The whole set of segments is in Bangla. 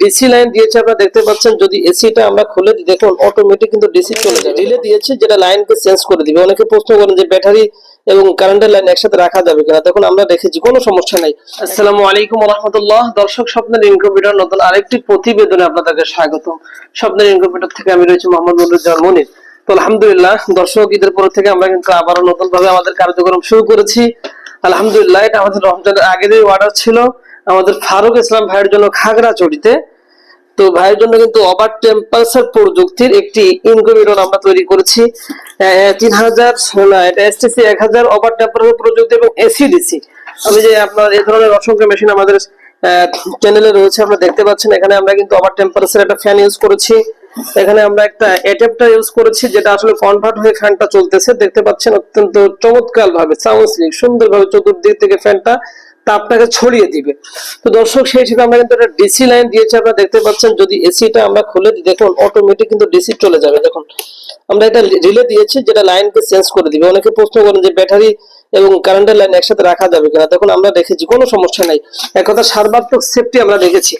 ডিসি লাইন দিয়েছে, আপনারা দেখতে পাচ্ছেন, যদি এসিটা আমরা খুলে দিই, দেখুন অটোমেটিক কিন্তু ডিসি চলে যাবে। রিলে দিয়েছে, যেটা লাইনকে চেঞ্জ করে দিবে। অনেকে প্রশ্ন করেন যে ব্যাটারি এবং কারেন্টের লাইন একসাথে রাখা যাবে কিনা। দেখুন, আমরা রেখেছি কোনো সমস্যা নাই। আসসালামু আলাইকুম রহমতুল্লাহ। দর্শক, স্বপ্নের ইনকিউবেটর নতুন আরেকটি প্রতিবেদনে আপনাদেরকে স্বাগত স্বপ্নের ইনকিউবেটর থেকে আমি রয়েছি মোহাম্মদ মনুজ্জামান মনির তো আলহামদুলিল্লাহ, দর্শক, ঈদের পর থেকে আমরা কিন্তু আবারও নতুন ভাবে আমাদের কার্যক্রম শুরু করেছি। আলহামদুলিল্লাহ, এটা আমাদের রমজানের আগেরই অর্ডার ছিল। আমাদের ফারুক ইসলাম ভাইয়ের জন্য খাগড়াছড়িতে তো ভাইয়ের জন্য কিন্তু ওভার টেম্পারেচার প্রযুক্তির একটি ইনকিউবেটর আমরা তৈরি করেছি। তিন হাজার না এটা এসটিসি এক হাজার ওভার টেম্পারেচার প্রযুক্তি এবং এসিডিসি আমি যে আপনার এই ধরনের অসংখ্য মেশিন আমাদের চ্যানেলে রয়েছে, আপনারা দেখতে পাচ্ছেন, এখানে আমরা কিন্তু ওভার টেম্পারেচার একটা ফ্যান ইউজ করেছি। এখানে আমরা একটা এটেপটা ইউজ করেছি, যেটা আসলে কনভার্ট হয়ে ফ্যানটা চলতেছে। দেখতে পাচ্ছেন, অত্যন্ত চমৎকার ভাবে সাউন্ড স্লিক সুন্দর ভাবে চতুর্দিক থেকে ফ্যানটা তাপটাকে ছড়িয়ে দিবে। তো দর্শক, সেই হিসেবে আমরা কিন্তু একটা ডিসি লাইন দিয়েছি। আপনারা দেখতে পাচ্ছেন, যদি এসিটা আমরা খুলে দিই, দেখুন অটোমেটিক কিন্তু ডিসি চলে যাবে। দেখুন, আমরা এটা রিলে দিয়েছি, যেটা লাইনকে চেঞ্জ করে দিবে। অনেকে প্রশ্ন করেন যে ব্যাটারি এবং কারেন্টের লাইন একসাথে রাখা যাবে কিনা? দেখুন, আমরা রেখেছি কোনো সমস্যা নাই। এক কথা, সার্বাত্মক সেফটি আমরা রেখেছি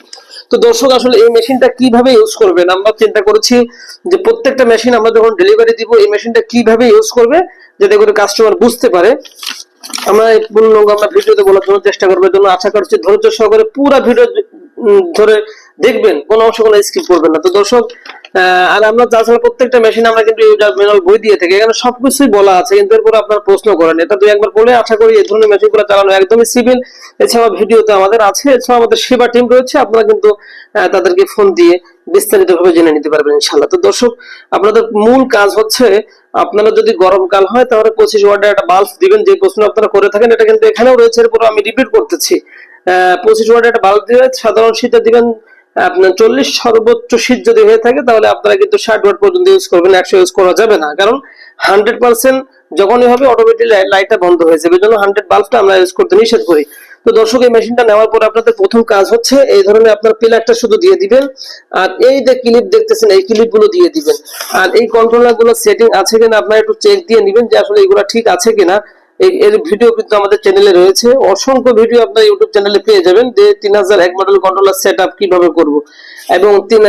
তো দর্শক, আসলে এই মেশিনটা কীভাবে ইউজ করবেন? আমরা চিন্তা করেছি যে প্রত্যেকটা মেশিন আমরা যখন ডেলিভারি দিব, এই মেশিনটা কীভাবে ইউজ করবে? যাতে করে কাস্টমার বুঝতে পারে। আমরা পূর্ণাঙ্গ আমরা ভিডিওতে বলার জন্য চেষ্টা করব জন্য আশা করছি ধৈর্য সহকারে পুরো ভিডিও ধরে দেখবেন, কোনো অংশ কোনো স্কিপ করবেন না। তো দর্শক আর আমরা তাছাড়া প্রত্যেকটা মেশিন আমরা কিন্তু ইউজার ম্যানুয়াল বই দিয়ে থাকি, এখানে সবকিছুই বলা আছে, কিন্তু এরপর আপনার প্রশ্ন করেন। এটা দুই একবার বলে আশা করি এই ধরনের মেশিনগুলো চালানো একদমই সিভিল এছাড়া ভিডিওতে আমাদের আছে এছাড়া আমাদের সেবা টিম রয়েছে, আপনারা কিন্তু তাদেরকে ফোন দিয়ে বিস্তারিত ভাবে জেনে নিতে পারবেন ইনশাল্লাহ তো দর্শক, আপনাদের মূল কাজ হচ্ছে আপনারা যদি গরমকাল হয়, তাহলে পঁচিশ ওয়ার্ডের একটা বাল্ব দিবেন, যে প্রশ্ন আপনারা করে থাকেন, এটা কিন্তু এখানেও রয়েছে, এরপর আমি রিপিট করতেছি। পঁচিশ ওয়ার্ডের একটা বাল্ব দিবেন সাধারণ শীতে দিবেন, আপনার চল্লিশ সর্বোচ্চ শীত যদি হয়ে থাকে, তাহলে আপনারা কিন্তু ষাট ওয়াট পর্যন্ত ইউজ করবেন, একশো ইউজ করা যাবে না। কারণ হান্ড্রেড পার্সেন্ট যখনই হবে অটোমেটিক লাইটটা বন্ধ হয়ে যাবে। জন্য হান্ড্রেড বাল্বটা আমরা ইউজ করতে নিষেধ করি। তো দর্শক, এই মেশিনটা নেওয়ার পর আপনাদের প্রথম কাজ হচ্ছে এই ধরনের আপনার প্লাগটা শুধু দিয়ে দিবেন। আর এই যে ক্লিপ দেখতেছেন, এই ক্লিপগুলো দিয়ে দিবেন। আর এই কন্ট্রোলারগুলো সেটিং আছে কিনা আপনারা একটু চেক দিয়ে নিবেন যে আসলে এগুলো ঠিক আছে কিনা। এর ভিডিও কিন্তু আমাদের চ্যানেলে রয়েছে। অসংখ্য ভিডিও আপনার ইউটিউব চ্যানেলে পেয়ে যাবেন যে তিন হাজার এক মডেল কন্ট্রোলার সেট আপ কীভাবে করব। এবং তিন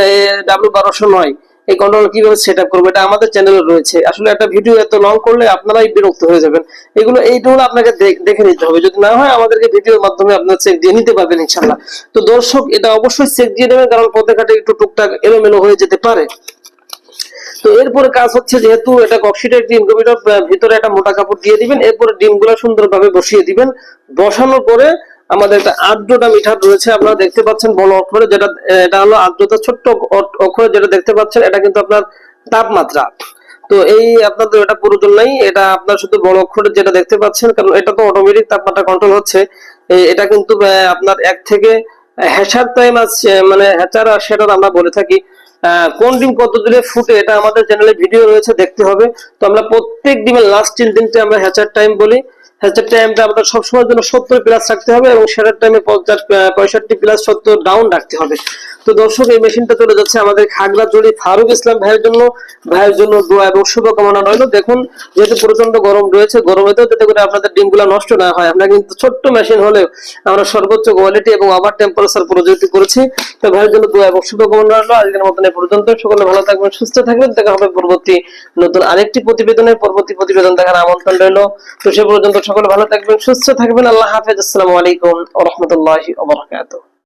ডাব্লিউ বারোশো নয়। এই কন্ট্রোলার কীভাবে সেট আপ করব, এটা আমাদের চ্যানেলে রয়েছে। আসলে একটা ভিডিও এত লং করলে আপনারাই বিরক্ত হয়ে যাবেন। এগুলো এইগুলো আপনাকে দেখে নিতে হবে। যদি না হয় আমাদেরকে ভিডিওর মাধ্যমে আপনার চেক দিয়ে নিতে পারবেন ইনশাল্লাহ তো দর্শক, এটা অবশ্যই চেক দিয়ে নেবেন, কারণ পথে ঘাটে একটু টুকটাক এলোমেলো হয়ে যেতে পারে। তো এরপরে কাজ হচ্ছে যেহেতু এটা কক্সিটের ডিম কবিটার ভিতরে একটা মোটা কাপড় দিয়ে দিবেন। এরপরে ডিমগুলো সুন্দরভাবে বসিয়ে দিবেন। বসানোর পরে আমাদের একটা আর্দ্রতা মিটার রয়েছে, আপনারা দেখতে পাচ্ছেন বড় অক্ষরে যেটা, এটা হলো আর্দ্রতা ছোট্ট অক্ষরে যেটা দেখতে পাচ্ছেন, এটা কিন্তু আপনার তাপমাত্রা। তো এই আপনাদের এটা প্রয়োজন নাই, এটা আপনার শুধু বড় অক্ষরে যেটা দেখতে পাচ্ছেন, কারণ এটা তো অটোমেটিক তাপমাত্রা কন্ট্রোল হচ্ছে। এটা কিন্তু আপনার এক থেকে হ্যাচার টাইম মানে হ্যাচার আর সেটার আমরা বলে থাকি। কোন ডিম কত দূরে ফুটে, এটা আমাদের চ্যানেলে ভিডিও রয়েছে, দেখতে হবে। তো আমরা প্রত্যেক ডিমের লাস্ট তিন দিনটা আমরা হ্যাচার টাইম বলি। হ্যাচার টাইমটা আমাদের সবসময়ের জন্য সত্তর প্লাস রাখতে হবে এবং সেটার টাইমে পঞ্চাশ পঁয়ষট্টি প্লাস সত্তর ডাউন রাখতে হবে। তো দর্শক, এই মেশিনটা চলে যাচ্ছে আমাদের খাগড়াছড়ি ফারুক ইসলাম ভাইয়ের জন্য। ভাইয়ের জন্য দোয়া এবং শুভকামনা রইল। দেখুন, যেহেতু প্রচণ্ড গরম রয়েছে গরমেতেও যাতে করে আপনাদের ডিমগুলো নষ্ট না হয়। আমরা কিন্তু ছোট্ট মেশিন হলেও আমরা সর্বোচ্চ কোয়ালিটি এবং আবার টেম্পারেচার প্রযুক্তি করেছি। তো ভাইয়ের জন্য দোয়া এবং শুভকামনা রইল। আজকের মতন এই পর্যন্ত। সকলে ভালো থাকবেন, সুস্থ থাকবেন। দেখা হবে পরবর্তী নতুন আরেকটি প্রতিবেদনে। পরবর্তী প্রতিবেদন দেখার আমন্ত্রণ রইল। তো সে পর্যন্ত সকলে ভালো থাকবেন সুস্থ থাকবেন। আল্লাহ হাফেজ। আসসালামু আলাইকুম ওয়া রাহমাতুল্লাহি